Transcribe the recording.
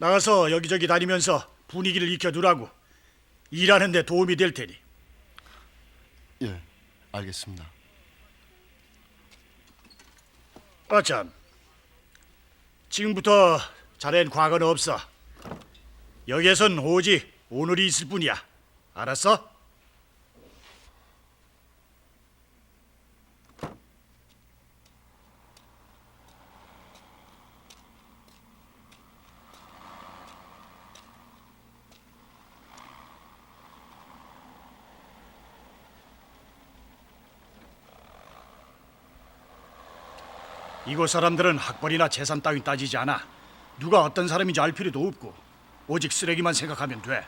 나가서 여기저기 다니면서 분위기를 익혀두라고. 일하는데 도움이 될 테니. 예, 알겠습니다. 아참. 지금부터 자넨 과거는 없어. 여기에선 오직 오늘이 있을 뿐이야. 알았어? 이곳 사람들은 학벌이나 재산 따위 따지지 않아. 누가 어떤 사람인지 알 필요도 없고 오직 쓰레기만 생각하면 돼.